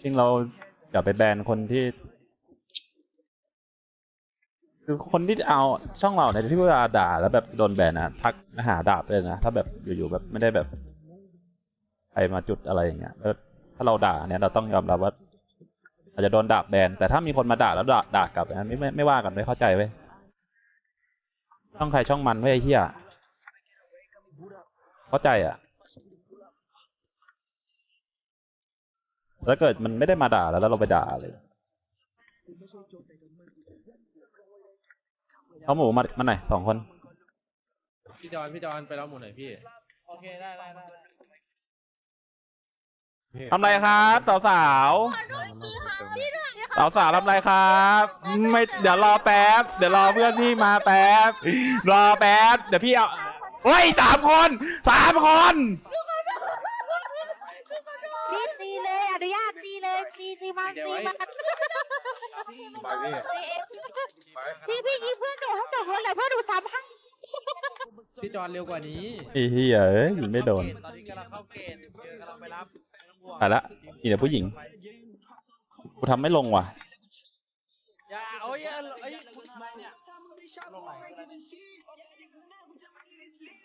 จริงเราอย่าไปแบนคนที่ คือคนที่เอาช่องเราเนี่ยที่เวลาด่าแล้วแบบโดนแบนนะทักหาดาบเลยนะ ถ้าแบบอยู่ๆแบบไม่ได้แบบใครมาจุดอะไรอย่างเงี้ยแล้วถ้าเราด่าเนี่ยเราต้องยอมรับว่า อาจจะโดนด่าแบนแต่ถ้ามีคนมาด่าแล้วด่าด่ากลับนะไม่ไม่ไม่ว่ากันไม่เข้าใจเว้ยช่องใครช่องมันไม่ไอ้เหี้ยเข้าใจอะแล้วเกิดมันไม่ได้มาด่าแล้วแล้วเราไปด่าเลยเอาหมูมามาหน่อยสองคน พี่จอนพี่จอนไปรับหมูหน่อยพี่ โอเค ได้ได้ได้ ทำไรครับสาวสาวสาวสาวๆทำไรครับ ไม่เดี๋ยวรอแป๊บ เดี๋ยวรอเพื่อนพี่มาแป๊บ รอแป๊บ เดี๋ยวพี่เอาเฮ้ยสามคนสามคนพี่ตีเลยอนุญาตตีเลยตีตีมาเดี๋ยวตีไว้มาพี่พี่ยิงเพื่อนหนูให้จบเลยแหละเพื่อนหนูซ้ำให้พี่จอนเร็วกว่านี้ไอ้เหี้ยเอ้ยยิงไม่โดนตอนนี้กำลังเข้าเกณฑ์เจอกำลังไปรับไม่ ต้องห่วงไปละมีแต่ผู้หญิง กูทำไม่ลงว่ะ อย่าโอ้ยเอ้ยคุณทำไมเนี่ยลงไหน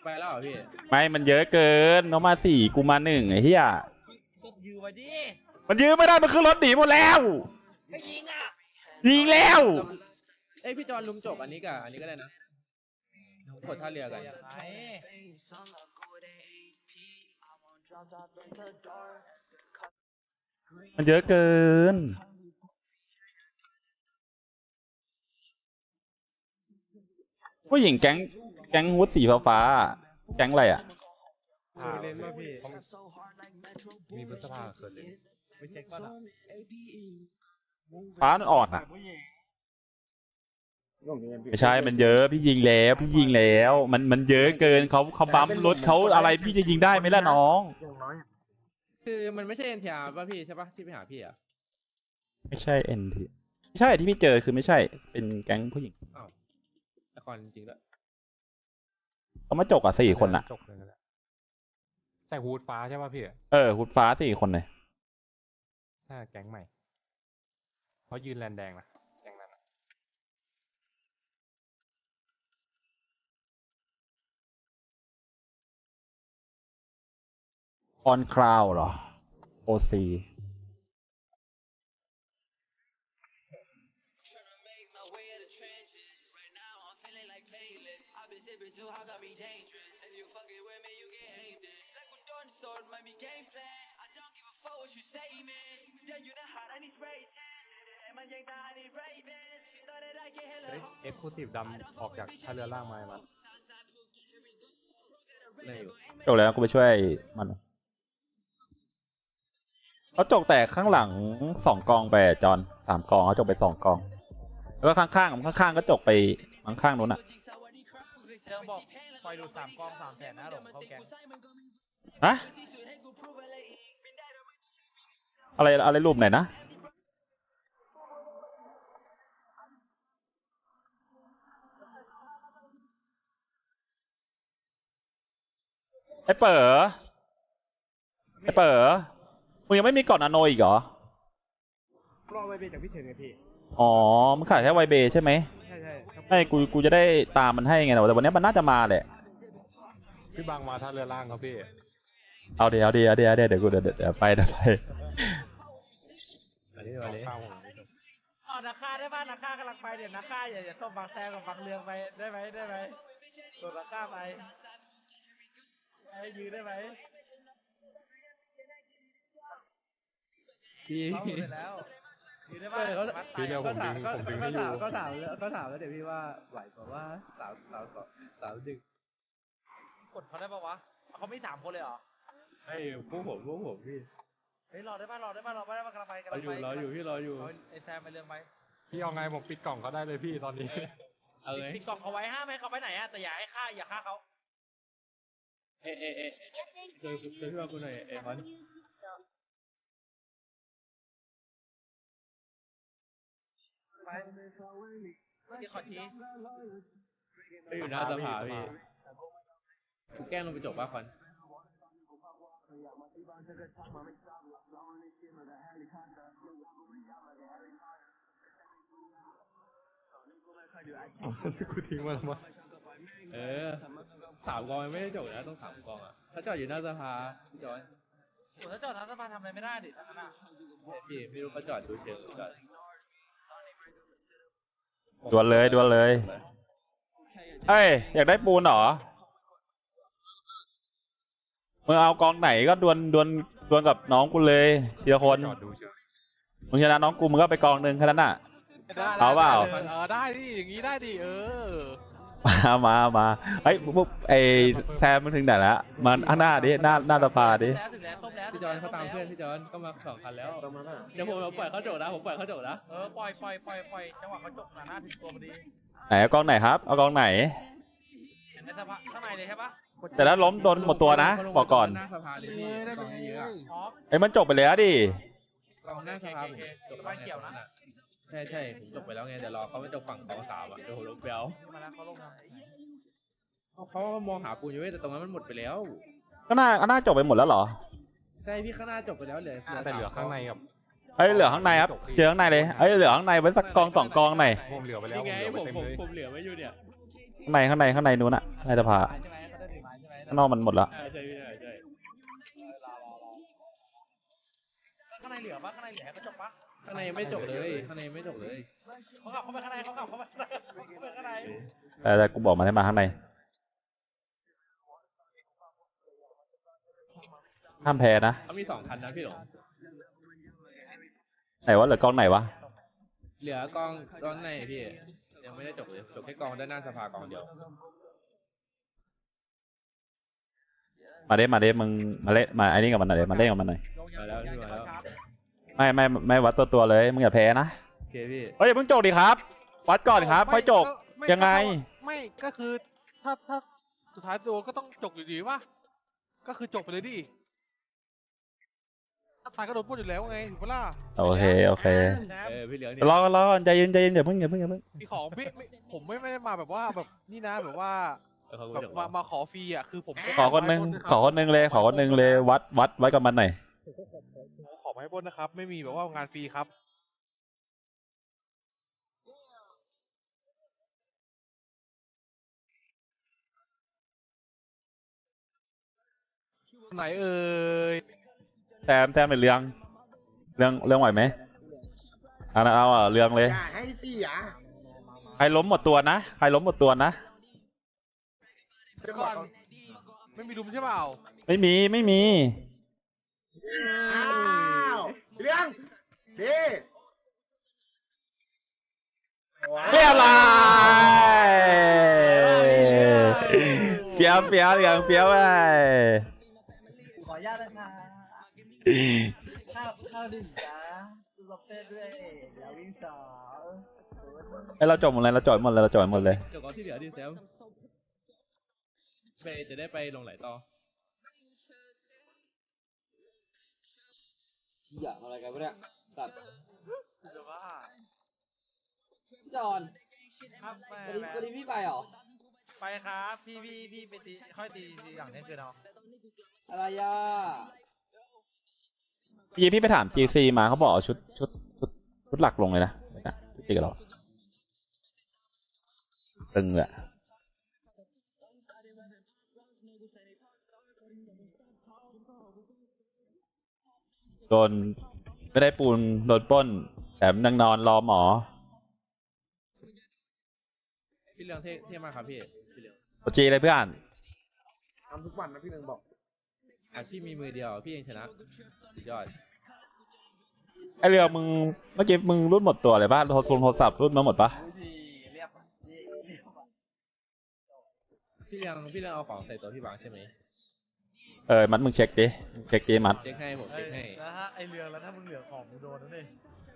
ไปแล้วเหรอพี่ไม่ มันเยอะเกินน้องมาสี่กูมาหนึ่งไอ้เหี้ยก็ยื้อไว้ดิมันยื้อไม่ได้ มันขึ้นรถหนีหมดแล้ว ไม่ยิงอะยิงแล้ว เอ้ยพี่จอนลุมจบอันนี้กับอันนี้ก็ได้นะกดท่าเรือกันอย่าไป มันเยอะเกิน ผู้หญิงแก๊ง แก๊งฮูดสีฟ้าๆอะแก๊งอะไรอะเล่นป่ะพี่มีพฤษภาเกิดเลยไปเช็คก่อนอะฟ้าอ่อนอะ ไม่ใช่ มันเยอะ พี่ยิงแล้ว พี่ยิงแล้ว มัน มันเยอะเกินเขาเขาบัมป์รถเขาอะไร พี่จะยิงได้ไหมล่ะน้อง คือมันไม่ใช่เอ็นทีอาร์ป่ะพี่ใช่ป่ะที่ไปหาพี่อะไม่ใช่เอ็นทีไม่ใช่ที่พี่เจอคือไม่ใช่ เป็นแก๊งผู้หญิงละครจริงๆแล้วยเขามาจกอะสี่คนอะ จบเลยนั่นแหละใส่ฮูดฟ้าใช่ป่ะพี่เออฮูดฟ้าสี่คนเลยน่าแก๊งใหม่เขายืนแลนแดงนะแก๊งนั้นน่ะ ออนคลาวเหรอโอซีเฮ้ยเอ็กซ์คลูซีฟดำออกจากท่าเรือล่างมามาอะไรอยู่จบแล้วกูไปช่วยมัน เขาจกแตกข้างหลังสองกองไปอะจอนสามกองเขาจกไปสองกอง แล้วก็ข้างๆข้างๆก็จกไปข้างๆนู้นอะเจิงบอกปล่อยดูดสามกองสามแสนนะหลงเข้าแกงฮะอะไรอะไรรูปไหนนะไอ้เป๋อไอ้เป๋อ มึงยังไม่มีก่อนนาโนอีกเหรอ รอไปเป็นจากพี่เถิงไงพี่ อ๋อ มึงขายแค่ไวเบใช่ไหมใช่ใช่ใช่กู กูจะได้ตามมันให้ไงแต่วันนี้มันน่าจะมาแหละ พี่บางมาท่าเรือล่างครับพี่ เอาเดี๋ยวเอาเดี๋ยวเอาเดี๋ยวเอาเดี๋ยวเดี๋ยวกูเดี๋ยวเดี๋ยวเดี๋ยวไปเดี๋ยวไป อันนี้อันนี้ข้าวผมอ๋อนาคาได้ป่ะนาคากำลังไปเดี๋ยวนาคาอย่าอย่าส่งบางแซมกับบางเรืองไปได้ไหมได้ไหมส่งนาคาไปไอ้ยืนได้ไหม พี่เขาหมดไปแล้วยืนได้ป่ะเออเขามัดไปพี่เดียวผมดึงผมดึงไม่อยู่ ก็ถามก็ถามแล้วเดี๋ยวพี่ว่าไหวเปล่าว่าสาวสาวสาวสาวดึกกดเขาได้ป่ะวะเขาไม่สามคนเลยเหรอไอ้พวกผมพวกผมพี่เฮ้ยรอได้ป่ะรอได้ป่ะรอได้ป่ะกำลังไปกำรอลังอยู่ไปรออยู่พี่รออยู่ เอาไอ้แซมไปเรืองไปพี่เอาไงผมปิดกล่องก็ได้เลยพี่ตอนนี้ เอาเลยติดกล่องเขาไว้ห้ามให้เขาไปไหนอะแต่อย่าให้ฆ่าอย่าฆ่าเขาเอะเอะเอะเจอเจอพี่ว่ากูหน่อยเอะมัน ไปที่ขอทีไปอยู่หน้าสภาพี่กูแกล้งลงไปจบป่ะคอนกูทิ้งมันมาเออสามกองยังไม่ได้จบนะต้องสามกองอะ ถ้าจอดอยู่หน้าสภาพี่จอยผมถ้าจอดทัศบาลทำอะไรไม่ได้ดิทั้งนั้นอะพี่ไม่รู้เขาจอดดูเฉยจอด ดวลเลยดวลเลยเอ้ยอยากได้ปูนเหรอมึงเอากองไหนก็ดวลดวลดวลกับน้องกูเลยทีละคนจอดดูเฉยมึงชนะน้องกูมึงก็ไปกองหนึ่งแค่นั้นน่ะ ได้เอาเปล่า ได้เออได้ดิอย่างงี้ได้ดิเออ มามามาเฮ้ยพวกไอแซมมันถึงไหนละมันข้างหน้าดิหน้าหน้าสภาดิถึงแล้วต้มแล้วพี่จอนเขาตามเพื่อนพี่จอนก็มาสองคันแล้วเดี๋ยวผมปล่อยเขาจบนะผมปล่อยเขาจบนะเออปล่อยปล่อยปล่อยปล่อยจังหวะเขาจบหน้าถึงตัวพอดีไหนเอากองไหนครับเอากองไหนเห็นในสภาข้างในเลยใช่ปะแต่ถ้าล้มโดนหมดตัวนะบอกก่อนหน้าสภาเลยพี่กองเยอะไอ้มันจบไปแล้วดิกองหน้าสภาผมจบแล้วไงใช่ใช่ผมจบไปแล้วไงเดี๋ยวรอเขาไปจบฝั่งกองสามอะเดี๋ยวผมลงไปเอามาแล้วเขาลงมาเขาเขามองหาปูนอยู่เว้ยแต่ตรงนั้นมันหมดไปแล้วก็น่าก็น่าจบไปหมดแล้วเหรอใช่พี่ข้างหน้าจบไปแล้วเหลือแต่เหลือข้างในกับเอ้ยเหลือข้างในครับเจอข้างในเลยเอ้ยเหลือข้างในไว้สักกองสองกองหน่อยผมเหลือไปแล้วนี่ผมไงเหลือผไปมเต็มเลยผมผมเหลือไว้อยู่เนี่ยข้างในข้างในข้างในนู้นอะในสภาใช่ไหมเขาได้ถือไม้ใช่ไหมข้างนอกมันหมดแล้วใช่ใช่พี่ใช่ใช่ข้างในเหลือปะข้างในเหลือให้เขาจบปะ ข้างในยังไม่จบเลย ข้างในยังไม่จบเลยเขากลับเข้าไปข้างในเขากลับเข้าไปข้างในเขากลับเข้าไปข้างในแต่แต่กูบอกมาให้มาข้างในห้ามแพ้นะ เขามีสองคันนะพี่หลงไหนวะเหลือกองไหนวะ เหลือกองกองในพี่ ยังไม่ได้จบเลย จบแค่กองด้านหน้าสภากองเดียว มาเด้มาเด้มึงมาเล่นมาไอ้นี่กับมันหน่อยดิมาเล่นกับมันหน่อยลงยังลงยังจะมาช้า ไม่ไม่ไม่วัดตัวตัวๆเลย มึงอย่าแพ้นะโอเคพี่ เฮ้ยอย่าเพิ่งจบดิครับ วัดก่อนครับไม่ค่อยจบไม่ยังไง ไม่ก็คือถ้าถ้าสุดท้ายตัวก็ต้องจบอยู่ดีวะก็คือจบไปเลยดิถ้าตายก็โดนปล้นอยู่แล้วไงถูกปะล่ะโอเคโอเคเออพี่เหลืองเนี่ยรอรอก่อนใจเย็นใจเย็นอย่าเพิ่งอย่าเพิ่งอย่าเพิ่งมีของไม่ไม่ผมไม่ไม่ได้มาแบบว่าแบบนี่นะแบบว่าเออเขาแบบจบมามาขอฟรีอะคือผมขอคนหนึงขอคนหนึงเลยขอคนหนึงเลยวัดวัดไว้กับมันหน่อย ขอไม่ให้ปล้นนะครับ ไม่มีแบบว่างานฟรีครับ ไหนเอ่ยแซมแซมเป็นเรื่อง เรื่องเรื่องไหวไหมเอานะเอาอะเรื่องเลย อย่าให้เสียใครล้มหมดตัวนะ ใครล้มหมดตัวนะ เดี๋ยวก่อนไม่มีลุมใช่เปล่า ไม่มีไม่มี อ้าวเรื่องดีเรียบร้อยเฟี้ยวเฟี้ยวเหลืองเฟี้ยวไปขออนุญาตนะคะข้าวข้าวดื่มจ้าล็อบเตอร์ด้วยเดี๋ยววิ่งสองไอยเราจบหมดเลยเราจบหมดเลยเราจบหมดเลยจบกองที่เหลือดิแซมไปจะได้ไปลงไหลต่อ อยากอะไรกันวะเนี่ยตัดเดี๋ยวว่าจอนครับไปวันนี้วันนี้พี่ไปเหรอ ไปครับ พี่พี่พี่ไปตีค่อยตีทีหลังเที่ยงคืนเอาอะไรอะพี่พี่ไปถาม GC มาเขาบอกเอาชุดชุดชุดชุดหลักลงเลยนะนะชุดตีกับเราตึงเลยอะ โดนไม่ได้ปูนโดนปล้นแถมนั่งนอนรอหมอ พี่เหลืองเท่เท่มากครับพี่พี่เหลืองตัวจีเลยเพื่อน ทำทุกวันนะพี่หนึ่งบอกอะพี่มีมือเดียวพี่ยังชนะสุดยอดไอเรือมึงเมื่อกี้มึงรุ่นหมดตัวเลยป่ะโทรศัพท์โทรศัพท์รุ่นมาหมดปะเรียบเรียบพี่เหลืองพี่เหลืองเอาของใส่ตัวพี่บางใช่ไหม เออมัดมึงเช็คดิเช็คดิมัด เช็คให้ผมเอ้เช็ยคให้แล้วถ้าไอเรืองแล้วถ้ามึงเหลือของมึงโดนนั่นเอง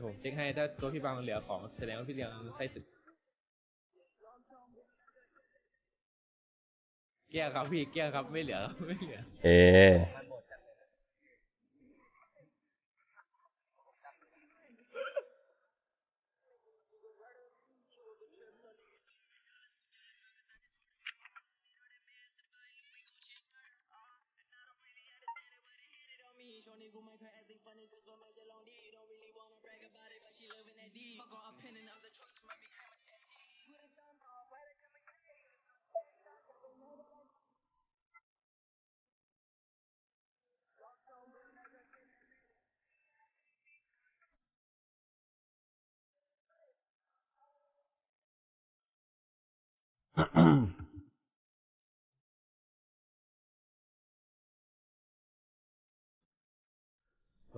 ผมเช็คให้ถ้าตัวพี่บางเหลือของแสดงว่าพี่เหลืองใส่ศึกแก้ครับพี่แก้ครับไม่เหลือครับไม่เหลือ เอ ล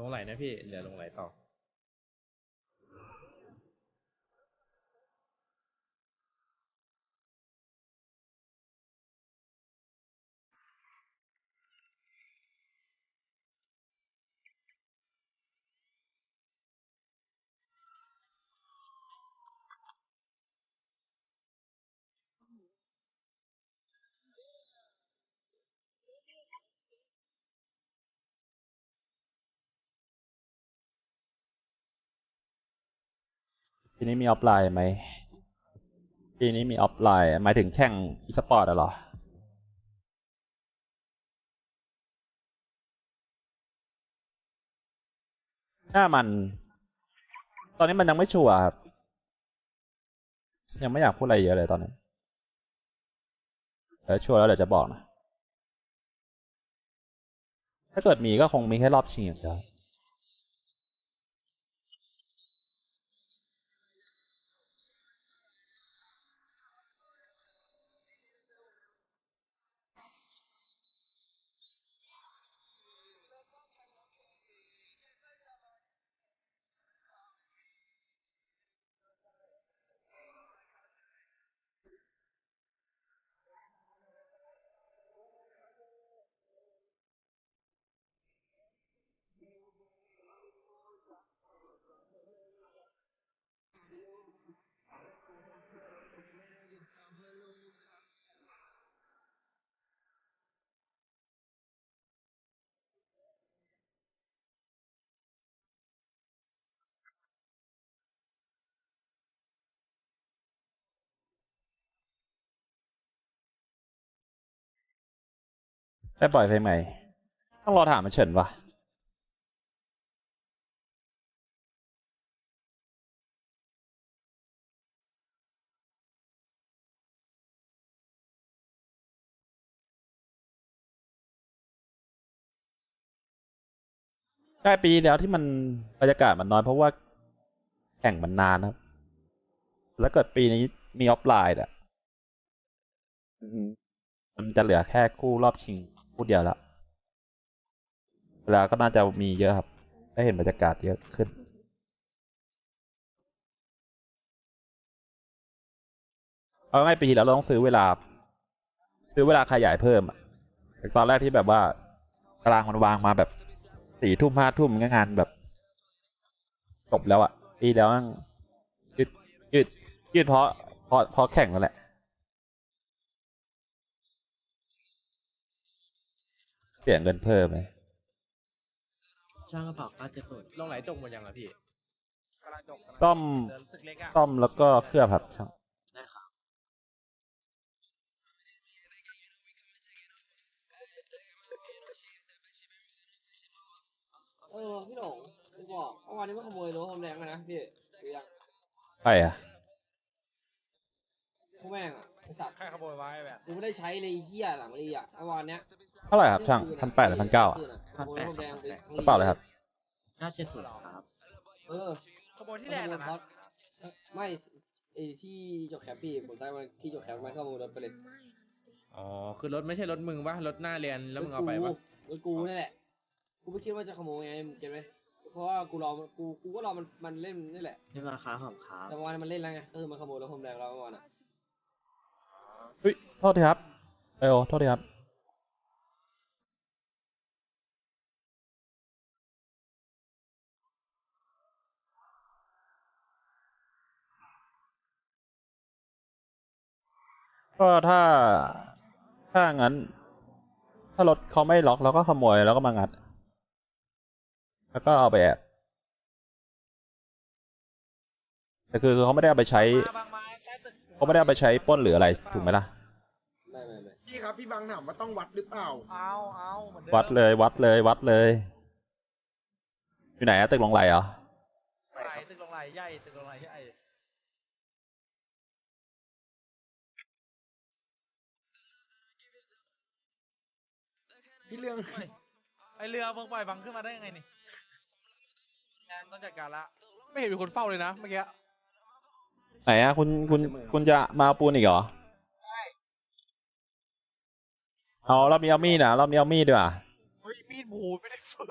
งไหลนะพี่เหลือลงไหลต่อ ปีนี้มีออฟไลน์ไหมปีนี้มีออฟไลน์หมายถึงแข่งอีสปอร์ตเหรอถ้ามัน ตอนนี้มันยังไม่ชัวร์ครับ ยังไม่อยากพูดอะไรเยอะเลยตอนนี้เดี๋ยวชัวร์แล้วเดี๋ยวจะบอกนะ ถ้าเกิดมีก็คงมีแค่รอบชิงอย่างเดียว ได้ปล่อยเพลงใหม่ ต้องรอถามมันเฉินวะใช่ปีแล้วที่มันบรรยากาศมันน้อยเพราะว่าแข่งมันนานครับ แล้วเกิดปีนี้มีออฟไลน์อะอือฮึมันจะเหลือแค่คู่รอบชิง คู่เดียวแล้วเวลาก็น่าจะมีเยอะครับ ได้เห็นบรรยากาศเยอะขึ้นเอาง่ายปีที่แล้วเราต้องซื้อเวลา ซื้อเวลาขยายเพิ่มจากตอนแรกที่แบบว่าตารางมันวางมาแบบสี่ทุ่มห้าทุ่มงานแบบจบแล้วอะปีแล้วยืดยืดยืดเพราะเพราะเพราะแข่งนั่นแหละ เสียเงินเพิ่มไหมช่างกระเป๋าก็จะเปิดลงไหลจบหมดยังอะพี่กำลังจบกำลังต้อมเดินตึกเล็กอะต้อมแล้วก็เคลือบครับช่างได้ครับเออพี่หลงกูบอกเมื่อวานนี้มันขโมยรถผมแรงมานะพี่หรือยังไปอะพวกแม่งอะไอ สัตว์ใครขโมยไว้แบบกูไม่ได้ใช้เลยไอ้เฮียหลังรีอะเมื่อวานเนี้ยเท่าไหร่ครับช่างพันแปดหรือพันเก้าอะขโมยรถผมแรงไปทั้งกระเป๋าเลยครับน่าจะถูกครับเออขโมยที่แลนด์อะนะขโมยเออไม่ไอที่จกแคปพี่ผมได้มาที่จกแคปมันขโมยรถไปเลยอ๋อคือรถไม่ใช่รถมึงปะรถหน้าเรียนแล้วมึงเอาไปปะรถกูนั่นแหละกูไม่คิดว่าจะขโมยไงมึงเก็ตไหมเพราะว่ากูรอมันกูกูก็รอมันมันเล่นนี่แหละพี่มาค้าผมครับแต่เมื่อวานมันเล่นแล้วไงเออมันขโมยรถผมแรงเราเมื่อวานอะเฮ้ย โทษทีครับ เอโอโทษทีครับ ก็ถ้า ถ้างั้น ถ้ารถเขาไม่ล็อกเราก็ขโมยแล้วก็มางัด แล้วก็เอาไปแอบแต่คือเขาไม่ได้เอาไปใช้ เขาไม่ได้เอาไปใช้ปล้นหรืออะไรถูกไหมล่ะ ครับพี่บังถามว่าต้องวัดหรือเปล่า เอาเอาเหมือนเดิมวัดเลย วัดเลย วัดเลย อยู่ไหนอะตึกลงไหลเหรอ ไหลตึกลงไหลใหญ่ตึกลงไหลใหญ่พี่เรื่องไอเรือมึงปล่อยบังขึ้นมาได้ยังไงนี่งานต้องจัดการละไม่เห็นมีคนเฝ้าเลยนะเมื่อกี้ไหนอะคุณคุณคุณจะมาเอาปูนอีกเหรอ เอารอบนี้เอามีดนะรอบนี้เอามีดดีกว่าเฮ้ยมีดหมูไม่ได้ฝึก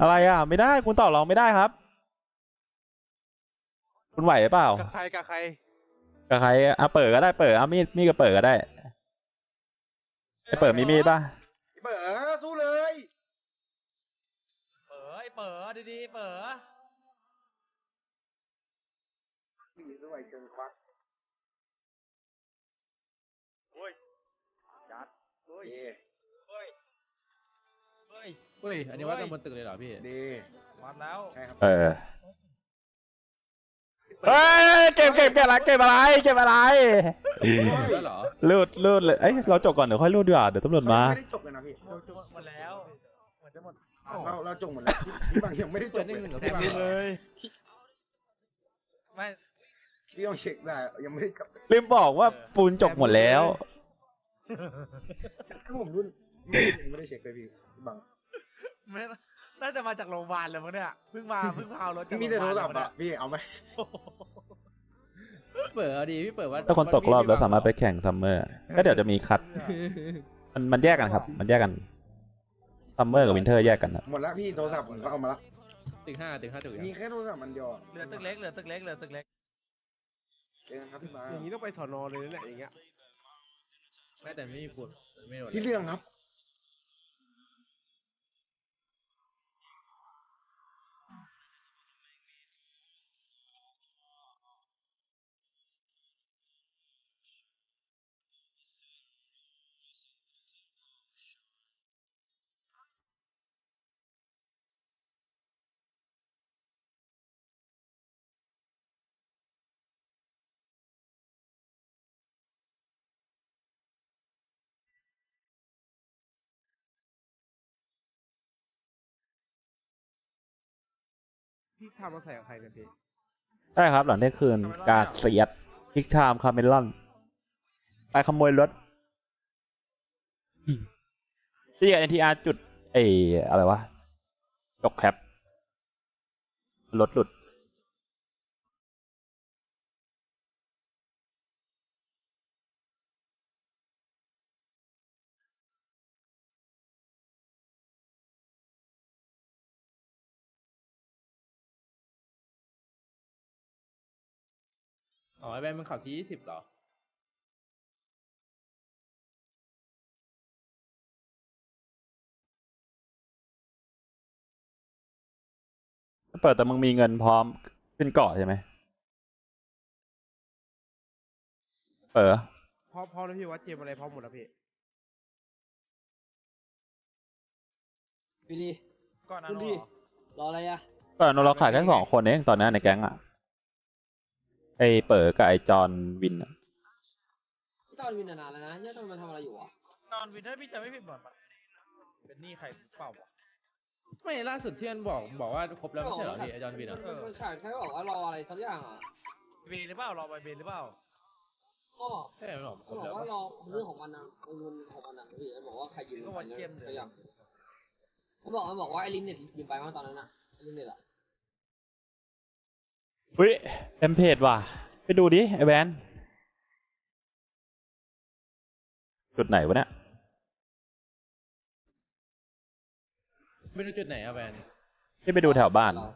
อะไรอะ ไม่ได้คุณต่อรองไม่ได้ครับ คุณไหวหรือเปล่ากับใครกับใครกับใครอะเปิดก็ได้เปิดเอามีดมีดก็เปิดก็ได้ไอ้เปิดมีมีดป่ะเปิดสู้เลยเป๋อไอเป๋อดีๆเป๋อมีด้วยเกินควัก โอ้ยจัดโอ้ ยดีเฮ้ย เฮ้ย เฮ้ย อันนี้ว่าต้องบนตึกเลยเหรอพี่ ดีวัดแล้วใช่ครับเออเฮ้ยเก็บเก็บเก็บอะไรเก็บอะไรเก็บอะไรแล้วเหรอรูดรูดเลยเอ้ยเราจบก่อนเดี๋ยวค่อยรูดดีกว่าเดี๋ยวตำรวจมาไม่ได้จบเลยนะพี่หมดแล้วเหมือนจะหมดเราเราจบหมดแล้วพี่บางยังไม่ได้จเปิดบได้เลยหนึ่งกับแถพี่มบังมือเหรเลอยไม่พี่ต้องเช็คได้ยังไม่ได้กลับลืมบอกว่าปูนจบหมดแล้ว ถ้าผมรุ่นไม่ยังไม่ได้เช็คเลยพี่บางไม่น่าจะมาจากโรงพยาบาลเลยมั้งเนี่ยเพิ่งมาเพิ่งพารถจากมีแต่โทรศัพท์งพยาบาลอะพี่เอาไหมเปิดเอาดีพี่เปิดว่าถ้าคนตกรอบแล้วสามารถไปแข่งซัมเมอร์ก็เดี๋ยวจะมีคัด มันมันแยกกันครับ มันแยกกันซัมเมอร์กับวินเทอร์แยกกันครับหมดแล้วพี่โทรศัพท์ผมก็เอามาละตึกห้าตึกห้าตึกมีแค่โทรศัพท์มันเดียวอะเหลือตึกเล็กเหลือตึกเล็กเหลือตึกเล็กเจอกันครับพี่บางอย่างนี้ต้องไปสอนอเลยนะเนี่ยอย่างเงี้ย ไม่แต่ไม่มีปูนไม่โดนที่เรื่องครับ พี่ทำมาใส่กับใครกันพี่ใช่ครับ หลังเที่ยงคืนกาเซียดพิกไทม์คาเมลอน ไปขโมยรถที่กับ NTR จุด เอออะไรวะจกแคปรถหลุด อ๋อไอ้แบนมันขับที่ยี่สิบเหรอ เปิดแต่มึงมีเงินพร้อมขึ้นเกาะใช่ไหมเออพร้อมพร้อมแล้วพี่วัดเจมอะไรพร้อมหมดแล้วพี่พี่ลีก่อนนะคุณดีรออะไรอะเปิดเราขายแค่สองคนเองตอนนั้นในแก๊งอะ ไอเปิดกับไอจอนวินอะพี่ตอนวินนานๆแล้วนะเนี่ยตอนมันทำอะไรอยู่อะนอนวินเทอร์พี่จะไม่ผิดหมดปะเป็นหนี้ใครเปล่าวะ ไม่ล่าสุดที่มันบอกบอกว่าครบแล้วไม่ใช่เหรอพี่ไอจอนวินอะมันมันขาดแค่บอกว่ารออะไรสักอย่างอะเบนหรือเปล่ารอไปเบนหรือเปล่าก็ใช่มันบอกครมันบบอแล้วกว่ารอเรื่องของมันนะเงินของมันนะพี่มันบอกว่าใครยืมก็ไปวันเยี่ยมเลยสักอย่างมันบอกมันบอกว่าไอ้ลินเนี่ยยืมไปเมื่อตอนนั้นอะไอ้ลินเนี่ยแหละ อุ้ยเต็มเพจว่ะ ไปดูดิไอแวนจุดไหนวะเนี่ย ไม่รู้จุดไหนอะแบนที่ไปดูแถวบ้าน เรา